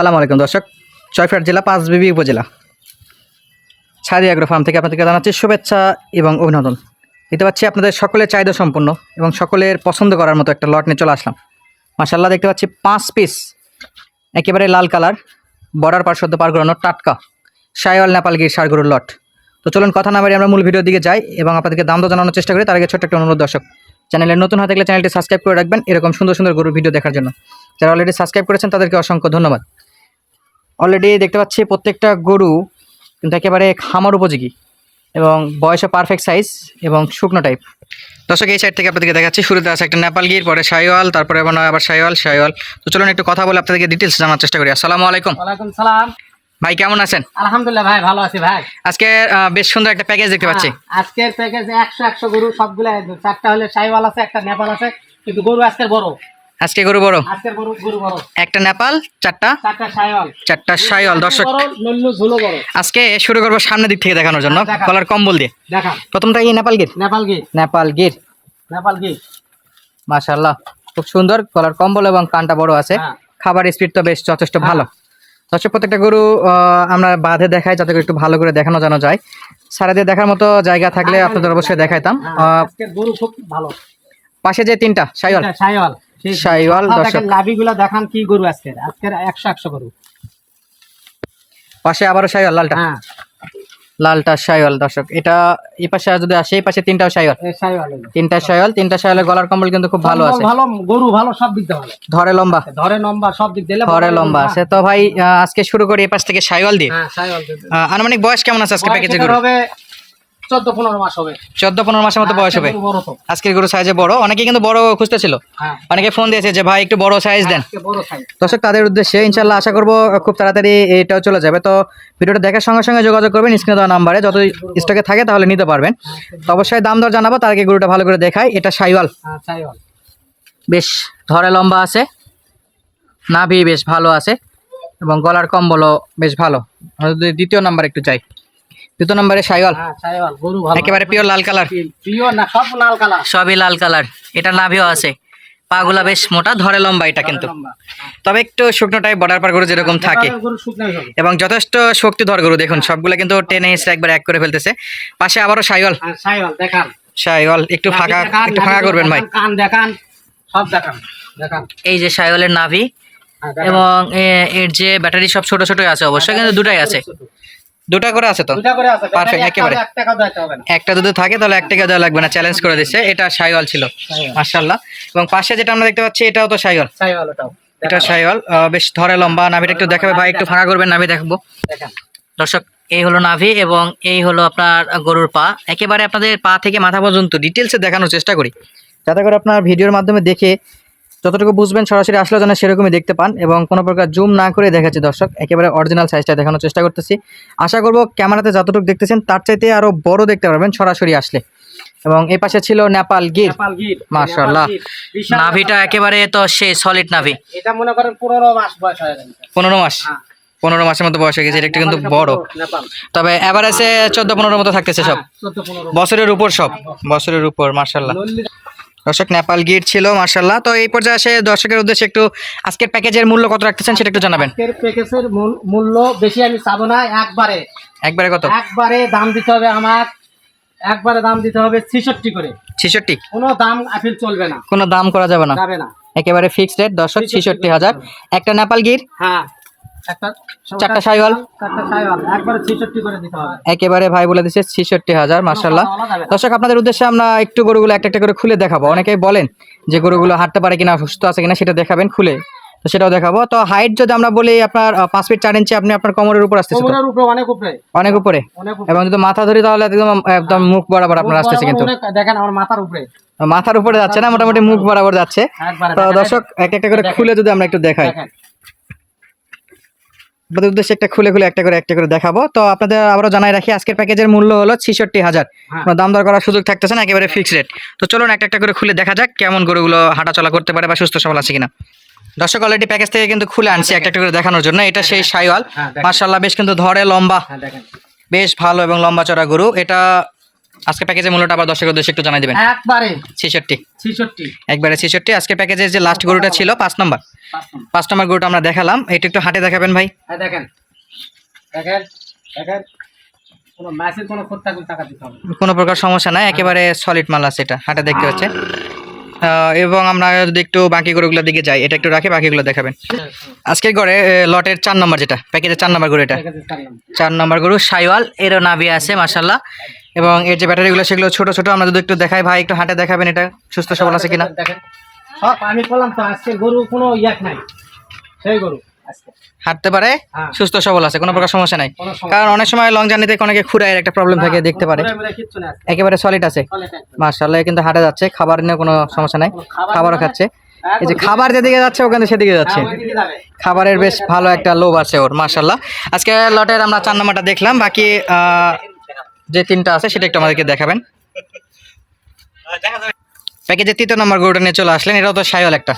সালাম আলাইকুম দর্শক চয়ফাট জেলা পাঁচবিবি উপজেলা। ছাদি ফার্ম থেকে আপনাদেরকে জানাচ্ছি শুভেচ্ছা এবং অভিনন্দন। দেখতে পাচ্ছি আপনাদের সকলের চাহিদা সম্পূর্ণ এবং সকলের পছন্দ করার মতো একটা লট নিয়ে চলে আসলাম। মাসাল্লাহ দেখতে পাচ্ছি পাঁচ পিস একেবারে লাল কালার বর্ডার পার্শ্বদ্য পার করানো টাটকা সায়ল নেপালগির সারগুরুর লট তো চলুন কথা না বাড়ি আমরা মূল ভিডিওর দিকে যাই এবং আপনাদেরকে দাম জানানোর চেষ্টা করি। তার আগে ছোট্ট একটা অনুরোধ দর্শক, চ্যানেলে নতুন হয়ে থাকলে চ্যানেলটি সাবস্ক্রাইব করে রাখবেন এরকম সুন্দর সুন্দর গরুর ভিডিও দেখার জন্য। যারা অলরেডি সাবস্ক্রাইব করেছেন তাদেরকে অসংখ্য ধন্যবাদ। অলরেডি দেখতে পাচ্ছি প্রত্যেকটা গরু কিন্তু একেবারে খামার উপযোগী এবং বয়সে পারফেক্ট সাইজ এবং শুকনো টাইপ দর্শক এই সাইড থেকে আপনাদেরকে দেখাচ্ছি শুরুতে আছে একটা নেপাল গির পরে সাইওয়াল তারপরে আবার সাইওয়াল সাইওয়াল তো চলুন একটু কথা বলে আপনাদেরকে ডিটেলস জানার চেষ্টা করি। আসসালামু আলাইকুম। ওয়ালাইকুম সালাম। ভাই কেমন আছেন? আলহামদুলিল্লাহ ভাই ভালো আছি ভাই। আজকে আহ, বেশ সুন্দর একটা প্যাকেজ দেখতে পাচ্ছি। হ্যাঁ, আজকের প্যাকেজে একশো একশো গরু সবগুলো চারটা হলে সাইওয়াল আছে একটা নেপাল আছে কিন্তু গরু আজকের বড়। আজকে গরু বড়? আজকের গরু গরু বড়। একটা নেপাল চারটা? চারটা সাইওয়াল দর্শক বড় ঝুলো বড়। আজকে শুরু করব সামনের দিক থেকে দেখানোর জন্য। হ্যাঁ। কলার কম্বল দিয়ে। দেখান। প্রথমটা নেপাল গির? নেপাল গি নেপাল গির। নেপাল গি মাশাল্লাহ খুব সুন্দর কলার কম্বল এবং কানটা বড় আছে। হ্যাঁ। খাবার স্পিড তো বেশ যথেষ্ট ভালো। দর্শক প্রত্যেকটা গরু আহ, আমরা বাঁধে দেখাই যাতে একটু ভালো করে দেখানো জানো যায়। সারা দিয়ে দেখার মতো জায়গা থাকলে আপনাদের অবশ্যই দেখাইতাম। হ্যাঁ, আহ, গরু খুব ভালো। পাশে যে তিনটা সাইওয়াল এটা সাইওয়াল মাথা দর্শক। লাভিগুলা দেখান কি গরু আজকের। আজকের একশো একশো গরু। পাশে আবারও সাইওয়াল লালটা? হ্যাঁ। লালটা সাইওয়াল দর্শক। এটা এই পাশে যদি আসে এই পাশে তিনটাও সাইওয়াল। এই তিনটা সাইওয়াল তিনটা সাইওয়ালের গলার কম্বল কিন্তু খুব ভালো আছে। ভালো গরু ভালো সব দিক দিয়ে ধরে লম্বা। ধরে লম্বা সব দিক ধরে লম্বা। আছে তো ভাই আজকে শুরু করি এই পাশ থেকে সাইওয়াল দিয়ে। হ্যাঁ আনুমানিক বয়স কেমন আছে আজকে প্যাকেজে গরু হবে চোদ্দ পনেরো মাস হবে। চোদ্দ পনেরো মাসের মতো বয়স হবে। আজকের গরু সাইজে বড়। অনেকে কিন্তু বড় খুঁজতেছিল। হ্যাঁ। অনেকে ফোন দিয়েছে যে ভাই একটু বড় সাইজ দেন। দর্শক তাদের উদ্দেশ্যে ইনশাল্লাহ আশা করব খুব তাড়াতাড়ি এটাও চলে যাবে। তো ভিডিওটা দেখার সঙ্গে সঙ্গে যোগাযোগ করবেন স্ক্রিনে দেওয়া নাম্বারে। যত স্টকে থাকে তাহলে নিতে পারবেন। তো অবশ্যই দাম দর জানাব। তার আগে গরুটা ভালো করে দেখাই। এটা সাইওয়াল। হ্যাঁ বেশ ধরে লম্বা আছে। নাভি বেশ ভালো আছে। এবং গলার কম্বলও বেশ ভালো। যদি দ্বিতীয় নাম্বার একটু চাই। দ্বিতীয় নম্বরে সাইওয়াল? হ্যাঁ সাইওয়াল গরু ভালো। একেবারে পিওর লাল কালার প্রিয় না সব লাল কালার সবই লাল কালার এটা নাভিও আছে। পাগুলা বেশ মোটা ধরে লম্বা এটা কিন্তু। তবে একটু শুকনো টাইপ বর্ডার পার গরু যেরকম থাকে এবং যথেষ্ট শক্তিধর গরু দেখুন সবগুলো কিন্তু টেনে এসে একবার এক করে ফেলতেছে। পাশে আবারও সাইওয়াল। হ্যাঁ সাইওয়াল দেখান। সাইওয়াল একটু ফাঁকা একটু ফাঁকা করবেন ভাই। কান দেখান সব দেখান দেখান। এই যে সাইওয়ালের নাভি হ্যাঁ, এবং এর যে ব্যাটারি সব ছোট ছোটই আছে অবশ্যই কিন্তু দুটাই আছে। দুটা করে আছে তো? দুইটা করে আছে একটা একেবারে। এক টাকা দিতে হবে না। একটা যদি থাকে তাহলে এক টাকা দেওয়া লাগবে না? চ্যালেঞ্জ করে দিচ্ছে এটা সাইওয়াল ছিল। মার্শাল্লাহ এবং পাশে যেটা আমরা দেখতে পাচ্ছি এটাও তো সাইওয়াল। সাইওয়াল ওটাও। এটা সাইওয়াল। বেশ ধরে লম্বা। নাভিটা একটু দেখাবে ভাই একটু ফাঁকা করবেন নাভি দেখব। দেখান। দর্শক এই হলো নাভি এবং এই হলো আপনার গরুর পা। একেবারে আপনাদের পা থেকে মাথা পর্যন্ত ডিটেলসে দেখানোর চেষ্টা করি। যাতে করে আপনার ভিডিওর মাধ্যমে দেখে যতটুকু বুঝবেন সরাসরি আসলে যেন সেরকমই দেখতে পান এবং কোনো প্রকার জুম না করে দেখাচ্ছি দর্শক একেবারে অরিজিনাল সাইজটা দেখানোর চেষ্টা করতেছি। আশা করব ক্যামেরাতে যতটুকু দেখতেছেন তার চাইতে আরও বড় দেখতে পারবেন সরাসরি আসলে। এবং এই পাশে ছিল নেপাল গির। মাশাআল্লাহ। বিশাল নাভিটা একেবারে তো সে সলিড নাভি। এটা মনে করেন পনেরো মাস বয়স হয়ে গেছে। মাস? হ্যাঁ। পনেরো মাসের মতো বয়স হয়ে গেছে এটা কিন্তু বড়। তবে এভারেজে চোদ্দ পনেরোর মতো থাকতেছে সব। হ্যাঁ, বছরের উপর সব। বছরের উপর মার্শাল্লাহ দর্শক নেপাল গিট ছিল মার্শাল্লাহ তো এই পর্যায়ে এসে দর্শকের উদ্দেশ্যে একটু আজকের প্যাকেজের মূল্য কত রাখতেছেন সেটা একটু জানাবেন। আজকের প্যাকেজের মূল্য বেশি আমি চাবো না একবারে। একবারে কত? একবারে দাম দিতে হবে আমার একবারে দাম দিতে হবে ছিষট্টি করে। ছেষট্টি? কোনো দাম আপিল চলবে না। কোনো দাম করা যাবে না। যাবে না। একেবারে ফিক্সড রেট দর্শক ছেষট্টি হাজার। একটা নেপাল গির? হ্যাঁ। চারটা সাইওয়াল? একবারে ভাই বলে দিচ্ছে ছেষট্টি হাজার মার্শাল্লাহ। দর্শক আপনাদের উদ্দেশ্যে আমরা একটু গরুগুলো একটা একটা করে খুলে দেখাবো। অনেকেই বলেন যে গরুগুলো হাঁটতে পারে কিনা সুস্থ আছে কিনা সেটা দেখাবেন খুলে। তো সেটাও দেখাবো। তো হাইট যদি আমরা বলি আপনার পাঁচ ফিট চার ইঞ্চি আপনি আপনার কোমরের উপর আসতেছে অনেক উপরে। অনেক উপরে? এবং যদি মাথা ধরি তাহলে একদম একদম মুখ বরাবর আপনার আসতেছে কিন্তু। দেখেন আমার মাথার উপরে। মাথার উপরে যাচ্ছে না মোটামুটি মুখ বরাবর যাচ্ছে। তো দর্শক একটা একটা করে খুলে যদি আমরা একটু দেখাই। আপনাদের উদ্দেশ্যে একটা খুলে খুলে একটা করে একটা করে দেখাবো। তো আপনাদের আবারও জানাই রাখি আজকের প্যাকেজের মূল্য হলো ছিষট্টি হাজার। হ্যাঁ। দাম দর করার সুযোগ থাকতেছে না একেবারে ফিক্সড রেট তো চলুন একটা একটা করে খুলে দেখা যাক কেমন গরুগুলো হাঁটাচলা করতে পারে বা সুস্থ সবল আছে কিনা। দর্শক অলরেডি প্যাকেজ থেকে কিন্তু খুলে আনছি একটা একটা করে দেখানোর জন্য। এটা সেই সাইওয়াল। হ্যাঁ, মার্শাল্লাহ বেশ কিন্তু ধরে লম্বা। হ্যাঁ বেশ ভালো এবং লম্বা চড়া গরু। এটা আজকে প্যাকেজের মূল্যটা আবার দর্শকের উদ্দেশ্যে একটু জানাই দেবেন। একবারে। ছেষট্টি। ছিষট্টি। একবারে ছেষট্টি। আজকে প্যাকেজের যে লাস্ট গরুটা ছিল পাঁচ নম্বর পাঁচ নম্বর। গরুটা আমরা দেখালাম। এটা একটু হাটে দেখাবেন ভাই। হ্যাঁ দেখেন। দেখেন দেখেন। কোনো ম্যাচের কোনো খোঁজ টাকা দিতে হবে কোনো প্রকার সমস্যা নাই। একেবারে সলিড মাল আছে এটা। হাটে দেখতে হচ্ছে এবং আমরা যদি একটু বাকি গরুগুলোর দিকে যাই, এটা একটু রাখি, বাকিগুলো দেখাবেন। আজকের গড়ে লটের চার নম্বর যেটা, প্যাকেজের চার নম্বর গরু এটা। চার নম্বর। গরু, সাইওয়াল, এরও নাবি আছে মার্শাল্লাহ এবং এর যে ব্যাটারিগুলো, সেগুলো ছোট ছোট, আমরা যদি একটু দেখাই, ভাই, একটু হাঁটে দেখাবেন এটা, সুস্থ সবল আছে কিনা? আমি বললাম তো আজকে গরু কোনো ইয়াক নাই। সেই গরু। হাঁটতে পারে? হ্যাঁ। সুস্থ সবল আছে কোনো প্রকার সমস্যা নাই। কারণ অনেক সময় লং জার্নিতে অনেকে খুঁড়ায় একটা প্রবলেম থাকে দেখতে পারে। একেবারে সলিড আছে। মার্শাল্লাহ কিন্তু হাটে যাচ্ছে খাবার নিয়ে কোনো সমস্যা নাই। খাবারও খাচ্ছে। এই যে খাবার যেদিকে যাচ্ছে ওখানে সেদিকে যাচ্ছে। হ্যাঁ। খাবারের বেশ ভালো একটা লোভ আছে ওর মার্শাল্লাহ আজকে লটের আমরা চার নাম্বারটা দেখলাম বাকি আহ, যে তিনটা আছে সেটা একটু আমাদেরকে দেখাবেন। প্যাকেজের তৃতীয় নম্বর গরুটা নিয়ে চলে আসলেন এটাও তো সাইওয়াল একটা।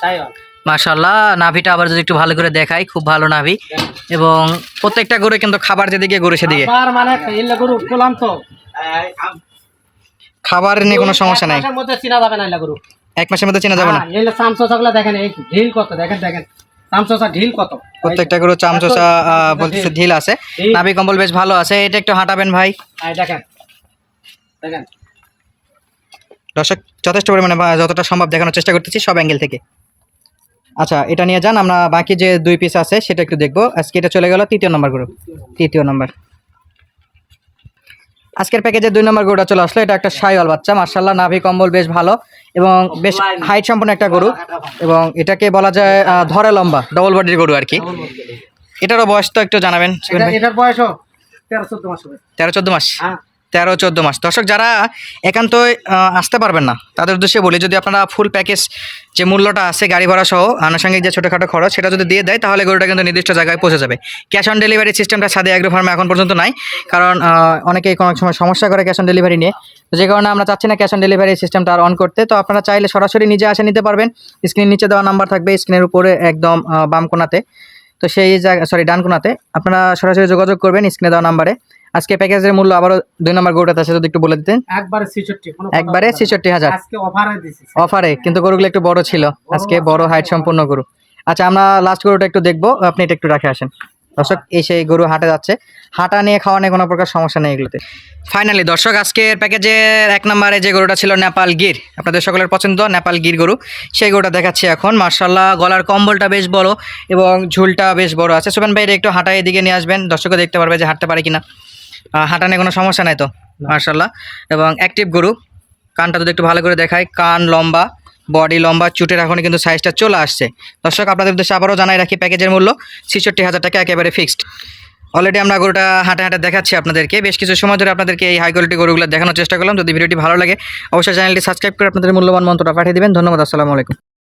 তাই হয়। মার্শাল্লাহ নাভিটা আবার যদি একটু ভালো করে দেখাই খুব ভালো নাভি। এবং প্রত্যেকটা গরু কিন্তু খাবার যেদিকে গরু সেদিকে। মানে খাবার নিয়ে কোনো সমস্যা নাই। এক মাসের মধ্যে চিনা যাবে না হ্যাঁ, এলে চামচোচাগুলো দেখেন ঢিল কত দেখেন দেখেন। ঢিল কত। প্রত্যেকটা গরু চামচোচা বলতেছে ঢিল। আছে। নাভি কম্বল বেশ ভালো আছে। এটা একটু হাঁটাবেন ভাই। এই দেখেন। দেখেন। দর্শক যথেষ্ট পরিমাণে যতটা সম্ভব দেখানোর চেষ্টা করতেছি সব অ্যাঙ্গেল থেকে। আচ্ছা এটা নিয়ে যান আমরা বাকি যে দুই পিস আছে সেটা একটু দেখব। আজকে এটা চলে গেল তৃতীয় নম্বর গ্রুপ তৃতীয় নম্বর আজকের প্যাকেজে দুই নম্বর গরুটা চলে আসলো। এটা একটা সাইওয়াল বাচ্চা মার্শাল্লাহ নাভি কম্বল বেশ ভালো এবং বেশ হাইট সম্পন্ন একটা গরু এবং এটাকে বলা যায় ধরে লম্বা ডবল বডির গরু আর কি। এটারও বয়স তো একটু জানাবেন এটার বয়সও তেরো চোদ্দ মাস তেরো চোদ্দ মাস। হ্যাঁ। তেরো, চোদ্দ মাস। দর্শক, যারা একান্তই আসতে পারবেন না, তাদের উদ্দেশ্যে বলি, যদি আপনারা ফুল প্যাকেজ যে মূল্যটা আছে, গাড়ি ভাড়া সহ, আনুষঙ্গিক যে ছোটোখাটো খরচ, সেটা যদি দিয়ে দেয়, তাহলে গরুটা কিন্তু নির্দিষ্ট জায়গায় পৌঁছে যাবে। ক্যাশ অন ডেলিভারি সিস্টেমটা সাদে অ্যাগ্রো ফার্মে এখন পর্যন্ত নাই, কারণ অনেকেই কোনো সময় সমস্যা করে ক্যাশ অন ডেলিভারি নিয়ে। যে কারণে আমরা চাচ্ছি না ক্যাশ অন ডেলিভারি সিস্টেমটা আর অন করতে, তো আপনারা চাইলে সরাসরি নিজে আসে নিতে পারবেন। স্ক্রিন নিচে দেওয়া নাম্বার থাকবে স্ক্রিনের উপরে একদম বাম কোনাতে তো সেই জায়গা সরি ডান কোনাতে আপনারা সরাসরি যোগাযোগ করবেন স্ক্রিনে দেওয়া নাম্বারে আজকে প্যাকেজের মূল্য আবারও দুই নম্বর গরুটা আছে যদি একটু বলে দিতেন। একবারে ছিষট্টি একবারে ছেষট্টি হাজার। অফারে কিন্তু গরুগুলো একটু বড় ছিল। আজকে বড় হাইট সম্পূর্ণ গরু। আচ্ছা আমরা লাস্ট গরুটা একটু দেখব। আপনি এটা একটু রাখে আসেন। দর্শক এই সেই গরু হাটে যাচ্ছে। হাঁটা নিয়ে খাওয়া নিয়ে কোনো প্রকার সমস্যা নেই এগুলোতে। ফাইনালি দর্শক আজকের প্যাকেজের এক নম্বরে যে গরুটা ছিল নেপাল গির। আপনাদের সকলের পছন্দ নেপাল গির গরু। সেই গরুটা দেখাচ্ছি এখন। মার্শাল্লাহ গলার কম্বলটা বেশ বড় এবং ঝুলটা বেশ বড় আছে। সুবেন ভাই একটু হাঁটা এদিকে নিয়ে আসবেন। দর্শকও দেখতে পারবে যে হাঁটতে পারে কিনা। হাঁটা নিয়ে কোনো সমস্যা নাই তো? মার্শাল্লাহ এবং অ্যাক্টিভ গরু কানটা যদি একটু ভালো করে দেখায় কান লম্বা বডি লম্বা চুটের এখন কিন্তু সাইজটা চলে আসছে। দর্শক আপনাদের উদ্দেশ্যে আবারও জানাই রাখি প্যাকেজের মূল্য ছেষট্টি হাজার টাকা একেবারে ফিক্সড অলরেডি আমরা গরুটা হাঁটে হাঁটে দেখাচ্ছি আপনাদেরকে। বেশ কিছু সময় ধরে আপনাদেরকে এই হাই কোয়ালিটি গরুগুলো দেখানোর চেষ্টা করলাম। যদি ভিডিওটি ভালো লাগে অবশ্যই চ্যানেলটি সাবস্ক্রাইব করে আপনাদের মূল্যবান মন্ত্রটা পাঠিয়ে দেবেন। ধন্যবাদ আসসালামু আলাইকুম।